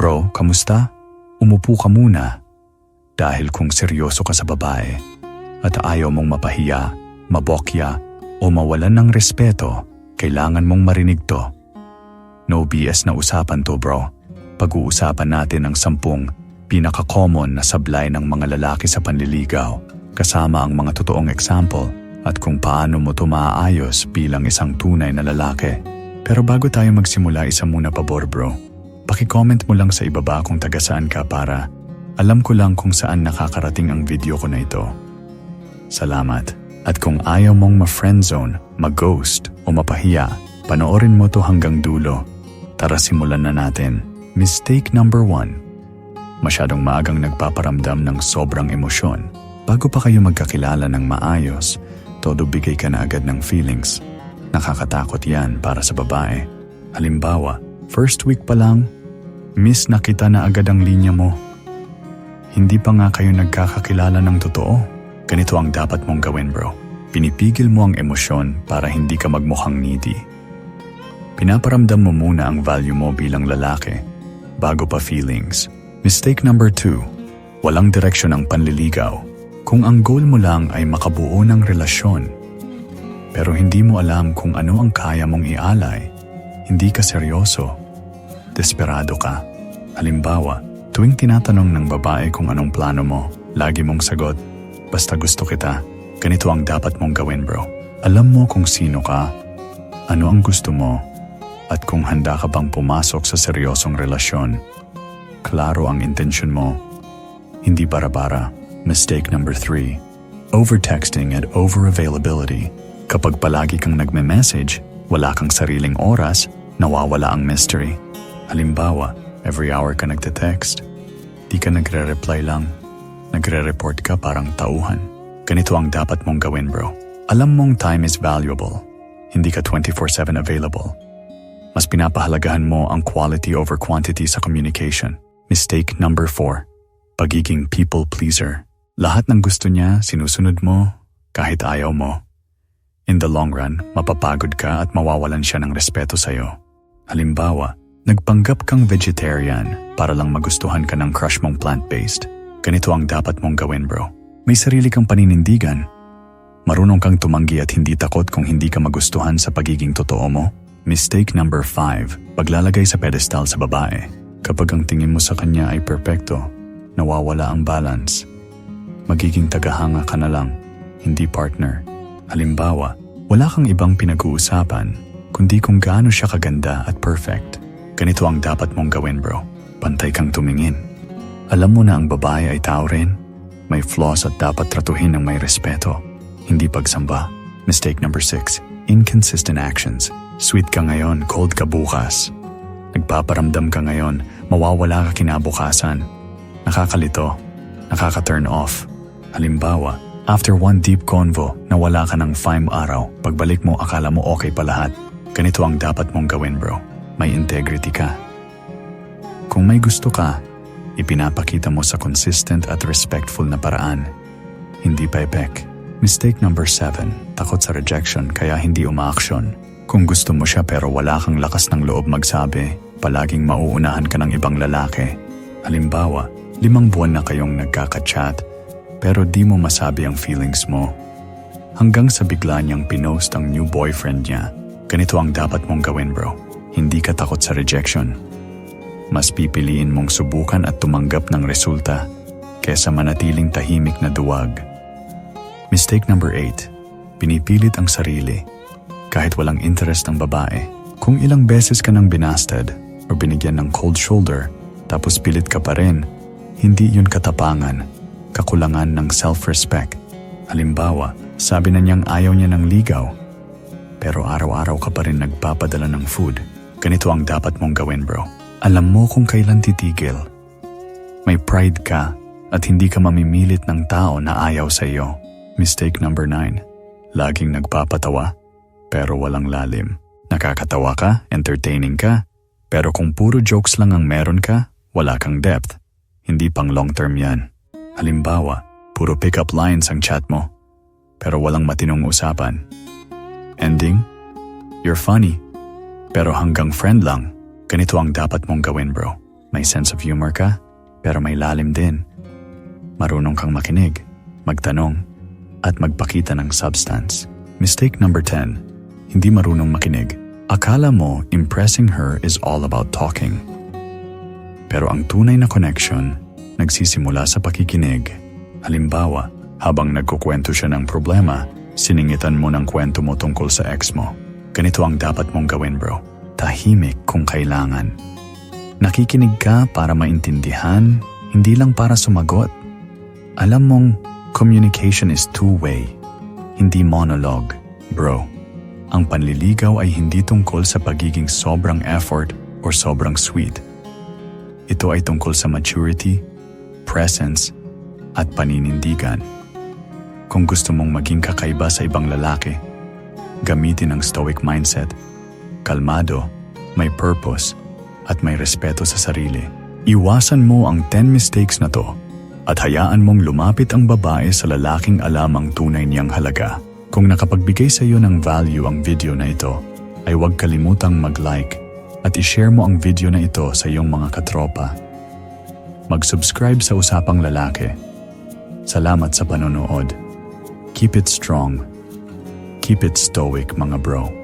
Bro, kamusta? Umupo ka muna. Dahil kung seryoso ka sa babae at ayaw mong mapahiya, mabokya o mawalan ng respeto, kailangan mong marinig to. No BS na usapan to bro. Pag-uusapan natin ang sampung pinaka-common na sablay ng mga lalaki sa panliligaw, kasama ang mga totoong example at kung paano mo to maaayos bilang isang tunay na lalaki. Pero bago tayo magsimula, isa muna pabor bro. Paki-comment mo lang sa ibaba kung taga saan ka para alam ko lang kung saan nakakarating ang video ko na ito. Salamat. At kung ayaw mong ma-friendzone, mag-ghost o mapahiya, panoorin mo to hanggang dulo. Tara simulan na natin. Mistake number one. Masyadong maagang nagpaparamdam ng sobrang emosyon. Bago pa kayo magkakilala ng maayos, todo bigay ka na agad ng feelings. Nakakatakot yan para sa babae. Halimbawa, first week pa lang, miss na kita na agad ang linya mo. Hindi pa nga kayo nagkakakilala ng totoo. Ganito ang dapat mong gawin bro. Pinipigil mo ang emosyon para hindi ka magmukhang needy. Pinaparamdam mo muna ang value mo bilang lalaki, bago pa feelings. Mistake number two, walang direksyon ang panliligaw. Kung ang goal mo lang ay makabuo ng relasyon, pero hindi mo alam kung ano ang kaya mong ialay, hindi ka seryoso, desperado ka. Halimbawa, tuwing tinatanong ng babae kung anong plano mo, lagi mong sagot, basta gusto kita, ganito ang dapat mong gawin bro. Alam mo kung sino ka, ano ang gusto mo, at kung handa ka bang pumasok sa seryosong relasyon. Klaro ang intensyon mo, hindi bara-bara. Mistake number three, overtexting and over-availability. Kapag palagi kang nagme-message, wala kang sariling oras, nawawala ang mystery. Halimbawa, every hour ka nagte-text, di ka nagre-reply lang, nagre-report ka parang tauhan. Ganito ang dapat mong gawin bro. Alam mong time is valuable, hindi ka 24-7 available. Mas pinapahalagahan mo ang quality over quantity sa communication. Mistake number 4. Pagiging people pleaser. Lahat ng gusto niya, sinusunod mo, kahit ayaw mo. In the long run, mapapagod ka at mawawalan siya ng respeto sa'yo. Halimbawa, nagpanggap kang vegetarian para lang magustuhan ka ng crush mong plant-based. Ganito ang dapat mong gawin bro. May sarili kang paninindigan. Marunong kang tumanggi at hindi takot kung hindi ka magustuhan sa pagiging totoo mo. Mistake number 5. Paglalagay sa pedestal sa babae. Kapag ang tingin mo sa kanya ay perpekto, nawawala ang balance. Magiging tagahanga ka na lang, hindi partner. Halimbawa, wala kang ibang pinag-uusapan, kundi kung gaano siya kaganda at perfect. Ganito ang dapat mong gawin bro. Pantay kang tumingin. Alam mo na ang babae ay tao rin. May flaws at dapat tratuhin ng may respeto. Hindi pagsamba. Mistake number 6. Inconsistent actions. Sweet ka ngayon, cold ka bukas. Nagpaparamdam ka ngayon, mawawala ka kinabukasan. Nakakalito, nakaka-turn off. Halimbawa, after one deep convo, nawala ka ng 5 araw, pagbalik mo akala mo okay pa lahat. Ganito ang dapat mong gawin bro. May integrity ka. Kung may gusto ka, ipinapakita mo sa consistent at respectful na paraan. Hindi pepek. Mistake number 7. Takot sa rejection kaya hindi umaaksyon. Kung gusto mo siya pero wala kang lakas ng loob magsabi, palaging mauunahan ka ng ibang lalaki. Halimbawa, limang buwan na kayong nagkaka-chat pero di mo masabi ang feelings mo. Hanggang sa bigla niyang pinost ang new boyfriend niya, ganito ang dapat mong gawin bro. Hindi ka takot sa rejection. Mas pipiliin mong subukan at tumanggap ng resulta kesa manatiling tahimik na duwag. Mistake number 8. Pinipilit ang sarili kahit walang interest ang babae. Kung ilang beses ka nang binasted o binigyan ng cold shoulder tapos pilit ka pa rin, hindi yun katapangan, kakulangan ng self-respect. Halimbawa, sabi na niyang ayaw niya ng ligaw, pero araw-araw ka pa rin nagpapadala ng food. Ganito ang dapat mong gawin bro. Alam mo kung kailan titigil. May pride ka at hindi ka mamimilit ng tao na ayaw sa iyo. Mistake number 9. Laging nagpapatawa pero walang lalim. Nakakatawa ka, entertaining ka, pero kung puro jokes lang ang meron ka, wala kang depth. Hindi pang long term yan. Halimbawa, puro pick-up lines ang chat mo, pero walang matinong usapan. Ending? You're funny, pero hanggang friend lang. Ganito ang dapat mong gawin bro. May sense of humor ka, pero may lalim din. Marunong kang makinig, magtanong, at magpakita ng substance. Mistake number 10. Hindi marunong makinig. Akala mo impressing her is all about talking. Pero ang tunay na connection, nagsisimula sa pakikinig. Halimbawa, habang nagkukwento siya ng problema, siningitan mo ng kwento mo tungkol sa ex mo. Ganito ang dapat mong gawin bro. Tahimik kung kailangan. Nakikinig ka para maintindihan, hindi lang para sumagot. Alam mong communication is two-way, hindi monologue, bro. Ang panliligaw ay hindi tungkol sa pagiging sobrang effort or sobrang sweet. Ito ay tungkol sa maturity, presence, at paninindigan. Kung gusto mong maging kakaiba sa ibang lalaki, gamitin ang stoic mindset. Kalmado, may purpose, at may respeto sa sarili. Iwasan mo ang 10 mistakes na to at hayaan mong lumapit ang babae sa lalaking alam ang tunay niyang halaga. Kung nakapagbigay sa iyo ng value ang video na ito, ay huwag kalimutang mag-like at i-share mo ang video na ito sa iyong mga katropa. Mag-subscribe sa Usapang Lalaki. Salamat sa panonood. Keep it strong. Keep it stoic mga bro.